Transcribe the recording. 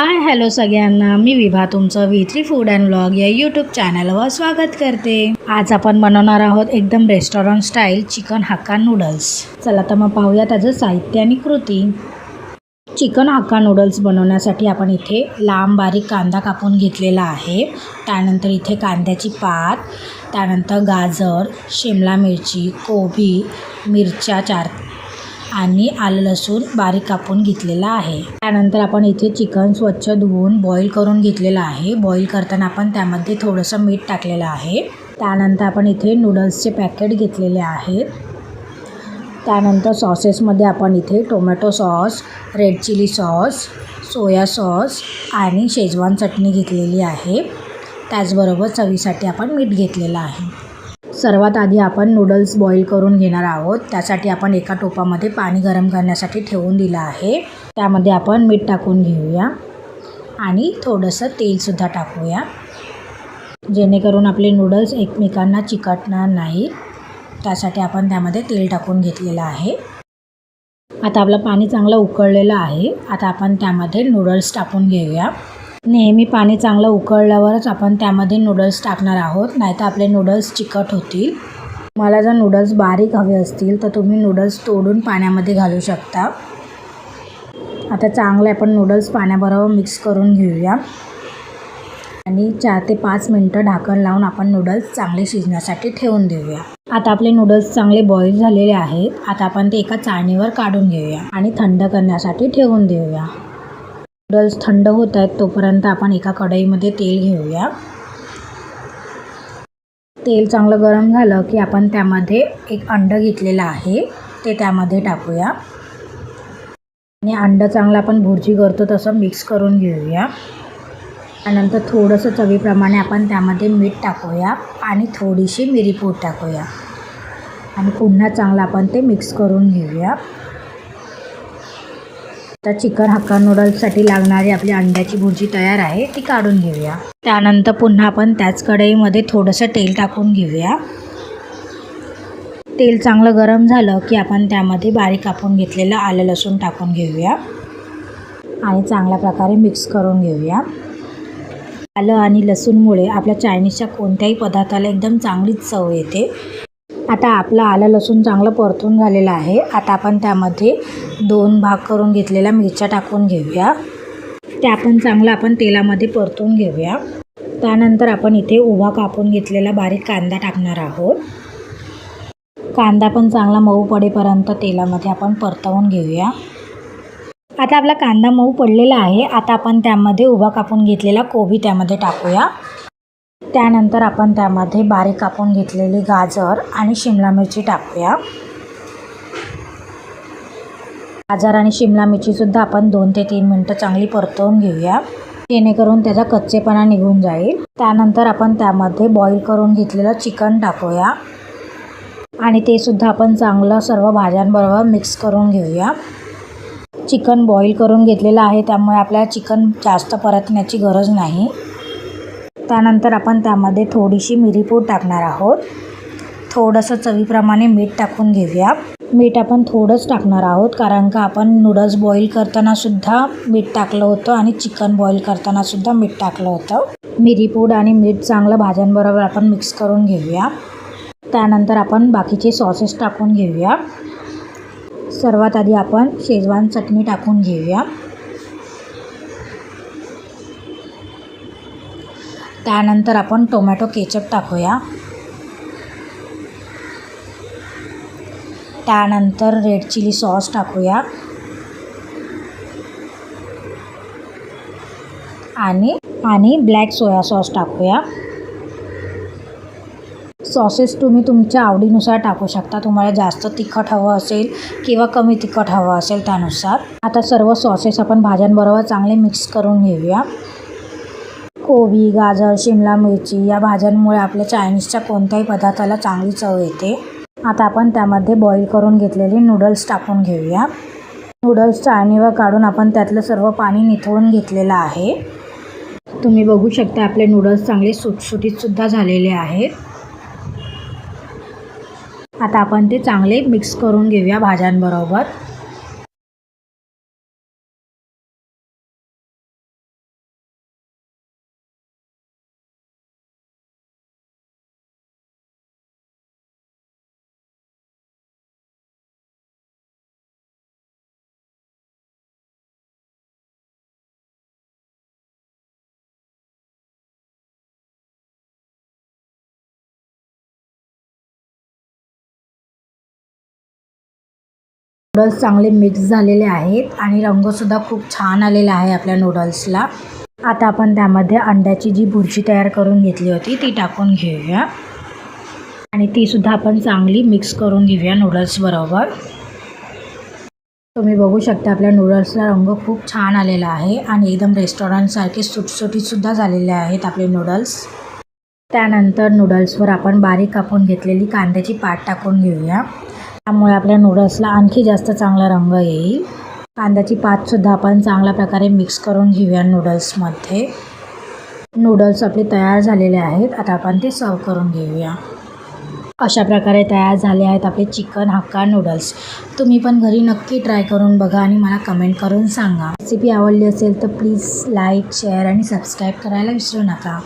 Hi hello सगळ्यांना. मी विभा तुमचं V three food and blog या यूट्यूब चॅनलवर स्वागत करते. आज आपण बनवणार आहोत एकदम restaurant style chicken Hakka noodles चला तर मग पाहूया त्याचं साहित्य आणि कृती. चिकन हक्का नूडल्स बनवण्यासाठी आपण इथे लांब बारीक कांदा कापून घेतलेला आहे. त्यानंतर इथे कांद्याची पात त्यानंतर गाजर शिमला मिरची कोबी मिरच्या चार आणि आलं लसूण बारीक कापून घेतलेला आहे. त्यानंतर आपण इथे चिकन स्वच्छ धुवून बॉईल करून घेतलेलं आहे. बॉईल करताना आपण त्यामध्ये थोडंसं मीठ टाकलेलं आहे. त्यानंतर आपण इथे नूडल्सचे पॅकेट घेतलेले आहेत. त्यानंतर सॉसेसमध्ये आपण इथे tomato sauce red chilli sauce soya sauce आणि शेजवान चटणी घेतलेली आहे. त्याचबरोबर चवीसाठी आपण मीठ घेतलेलं आहे. सर्वात आधी आपण नूडल्स बॉईल करून घेणार आहोत. त्यासाठी आपण एका टोपामध्ये पाणी गरम करण्यासाठी ठेवून दिलं आहे. त्यामध्ये आपण मीठ टाकून घेऊया आणि थोडंसं तेलसुद्धा टाकूया. जेणेकरून आपले नूडल्स एकमेकांना चिकटणार नाही. त्यासाठी आपण त्यामध्ये तेल टाकून घेतलेलं आहे. आता आपलं पाणी चांगलं उकळलेलं आहे. आता आपण त्यामध्ये नूडल्स टाकून घेऊया. नेहमी पाणी चांगलं उकळल्यावरच आपण त्यामध्ये नूडल्स टाकणार आहोत. नाहीतर आपले नूडल्स चिकट होतील. मला जर नूडल्स बारीक हवे असतील तर तुम्ही नूडल्स तोडून पाण्यामध्ये घालू शकता. आता चांगले आपण नूडल्स पाण्याबरोबर मिक्स करून घेऊया. आणि चार ते पाच मिनटं ढाकण लावून आपण नूडल्स चांगले शिजण्यासाठी ठेवून देऊया. आता आपले नूडल्स चांगले बॉईल झालेले आहेत. आता आपण ते एका चाळणीवर काढून घेऊया आणि थंड करण्यासाठी ठेवून देऊया. नूडल्स थंड होत आहेत तोपर्यंत आपण एका कढईमध्ये तेल घेऊया. तेल चांगलं गरम झालं की आपण त्यामध्ये एक अंडं घेतलेलं आहे ते त्यामध्ये टाकूया. आणि अंडं चांगलं आपण भुर्जी करतो तसं मिक्स करून घेऊया. त्यानंतर थोडंसं चवीप्रमाणे आपण त्यामध्ये मीठ टाकूया आणि थोडीशी मिरीपूड टाकूया. आणि पुन्हा चांगलं आपण ते मिक्स करून घेऊया. आता चिकन हक्का नूडल्ससाठी लागणारी आपली अंड्याची भुर्जी तयार आहे ती काढून घेऊया. त्यानंतर पुन्हा आपण त्याच कढईमध्ये थोडंसं तेल टाकून घेऊया. तेल चांगलं गरम झालं की आपण त्यामध्ये बारीक कापून घेतलेलं आलं लसूण टाकून घेऊया. आणि चांगल्या प्रकारे मिक्स करून घेऊया. आलं आणि लसूणमुळे आपल्या चायनीजच्या कोणत्याही पदार्थाला एकदम चांगलीच चव येते. आता आपलं आलं लसूण चांगलं परतून झालेलं आहे. आता आपण त्यामध्ये दोन भाग करून घेतलेल्या मिरच्या टाकून घेऊया. त्या आपण चांगलं आपण तेलामध्ये परतून घेऊया. त्यानंतर आपण इथे उभा कापून घेतलेला बारीक कांदा टाकणार आहोत. कांदा पण चांगला मऊ पडेपर्यंत तेलामध्ये आपण परतवून घेऊया. आता आपला कांदा मऊ पडलेला आहे. आता आपण त्यामध्ये उभा कापून घेतलेला कोबी त्यामध्ये टाकूया. त्यानंतर आपण त्यामध्ये बारीक कापून घेतलेली गाजर आणि शिमला मिरची टाकूया. गाजर आणि शिमला मिरचीसुद्धा आपण दोन ते तीन मिनटं चांगली परतवून घेऊया. जेणेकरून त्याचा कच्चेपणा निघून जाईल. त्यानंतर आपण त्यामध्ये बॉईल करून घेतलेलं चिकन टाकूया. आणि ते सुद्धा आपण चांगलं सर्व भाज्यांबरोबर मिक्स करून घेऊया. चिकन बॉईल करून घेतलेलं आहे त्यामुळे आपल्याला चिकन जास्त परतण्याची गरज नाही. त्यानंतर आपण त्यामध्ये थोडीशी मिरीपूड टाकणार आहोत. थोडंसं चवीप्रमाणे मीठ टाकून घेऊया. मीठ आपण थोडंच टाकणार आहोत कारण का आपण नूडल्स बॉईल करतानासुद्धा मीठ टाकलं होतं आणि चिकन बॉईल करतानासुद्धा मीठ टाकलं होतं. मिरीपूड आणि मीठ चांगलं भाज्यांबरोबर आपण मिक्स करून घेऊया. त्यानंतर आपण बाकीचे सॉसेस टाकून घेऊया. सर्वात आधी आपण शेजवान चटणी टाकून घेऊया. त्यानंतर आपण टोमॅटो केचप टाकूया. त्यानंतर रेड चिली सॉस टाकूया. आणि आणि ब्लॅक सोया सॉस टाकूया. सॉसेस तुम्ही तुमच्या आवडीनुसार टाकू शकता. तुम्हाला जास्त तिखट हवं असेल किंवा कमी तिखट हवं असेल त्यानुसार. आता सर्व सॉसेस आपण भाज्यांबरोबर चांगले मिक्स करून घेऊया. कोबी गाजर शिमला मिरची या भाज्यांमुळे आपल्या चायनीजच्या कोणत्याही पदार्थाला चांगली चव येते. आता आपण त्यामध्ये बॉईल करून घेतलेले नूडल्स टाकून घेऊया. नूडल्स चाळणीवर काढून आपण त्यातलं सर्व पाणी निथळून घेतलेलं आहे. तुम्ही बघू शकता आपले नूडल्स चांगले सुटसुटीतसुद्धा झालेले आहेत. आता आपण ते चांगले मिक्स करून घेऊया भाज्यांबरोबर. नूडल्स चांगले मिक्स झालेले आहेत आणि रंगसुद्धा खूप छान आलेला आहे आपल्या नूडल्सला आता आपण त्यामध्ये अंड्याची जी भुर्जी तयार करून घेतली होती ती टाकून घेऊया. आणि तीसुद्धा आपण चांगली मिक्स करून घेऊया नूडल्सबरोबर तुम्ही बघू शकता आपल्या नूडल्सला रंग खूप छान आलेला आहे आणि एकदम रेस्टॉरंटसारखे सुटसुटीतसुद्धा झालेले आहेत आपले नूडल्स त्यानंतर नूडल्सवर आपण बारीक कापून घेतलेली कांद्याची पाट टाकून घेऊया. त्यामुळे आपल्या नूडल्सला आणखी जास्त चांगला रंग येईल. कांद्याची पातसुद्धा आपण चांगल्या प्रकारे मिक्स करून घेऊया नूडल्समध्ये नूडल्स आपले तयार झालेले आहेत. आता आपण ते सर्व करून घेऊया. अशा प्रकारे तयार झाले आहेत आपले चिकन हक्का नूडल्स तुम्ही पण घरी नक्की ट्राय करून बघा आणि मला कमेंट करून सांगा. रेसिपी आवडली असेल तर प्लीज लाईक शेअर आणि सबस्क्राईब करायला विसरू नका.